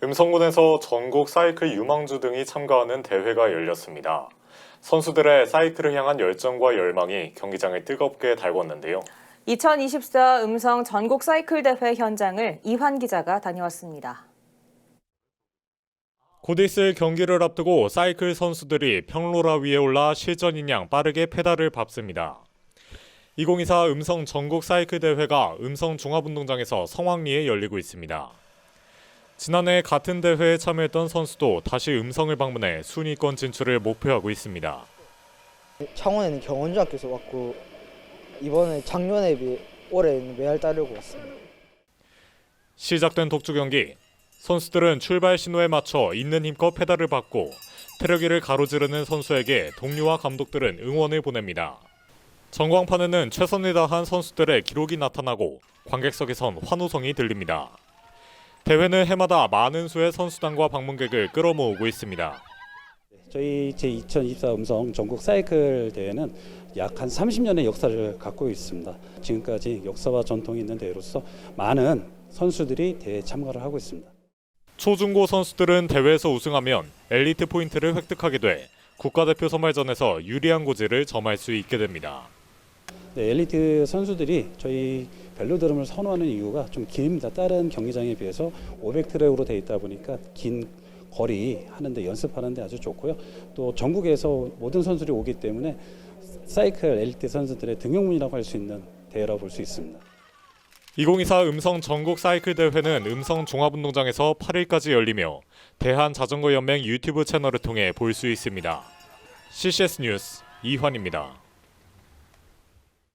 음성군에서 전국 사이클 유망주 등이 참가하는 대회가 열렸습니다. 선수들의 사이클을 향한 열정과 열망이 경기장을 뜨겁게 달궜는데요. 2024 음성 전국 사이클 대회 현장을 이환 기자가 다녀왔습니다. 곧 있을 경기를 앞두고 사이클 선수들이 평로라 위에 올라 실전인 양 빠르게 페달을 밟습니다. 2024 음성 전국 사이클 대회가 음성 종합운동장에서 성황리에 열리고 있습니다. 지난해 같은 대회에 참여했던 선수도 다시 음성을 방문해 순위권 진출을 목표하고 있습니다. 창원에는 경원중학교에서 왔고 이번에 작년에 비해 올해는 메달 따려고 왔습니다. 시작된 독주 경기. 선수들은 출발 신호에 맞춰 있는 힘껏 페달을 밟고 트럭위를 가로지르는 선수에게 동료와 감독들은 응원을 보냅니다. 전광판에는 최선을 다한 선수들의 기록이 나타나고 관객석에선 환호성이 들립니다. 대회는 해마다 많은 수의 선수단과 방문객을 끌어모으고 있습니다. 저희 제2024 음성 전국 사이클 대회는 약 한 30년의 역사를 갖고 있습니다. 지금까지 역사와 전통이 있는 대회로서 많은 선수들이 대회에 참가를 하고 있습니다. 초중고 선수들은 대회에서 우승하면 엘리트 포인트를 획득하게 돼 국가대표 선발전에서 유리한 고지를 점할 수 있게 됩니다. 네, 엘리트 선수들이 저희 벨로드럼을 선호하는 이유가 좀 깁니다. 다른 경기장에 비해서 500트랙으로 되어 있다 보니까 긴 거리 하는데 연습하는데 아주 좋고요. 또 전국에서 모든 선수들이 오기 때문에 사이클 엘리트 선수들의 등용문이라고 할 수 있는 대회라고 볼 수 있습니다. 2024 음성 전국 사이클 대회는 음성 종합운동장에서 8일까지 열리며 대한 자전거 연맹 유튜브 채널을 통해 볼 수 있습니다. CCS 뉴스 이환입니다.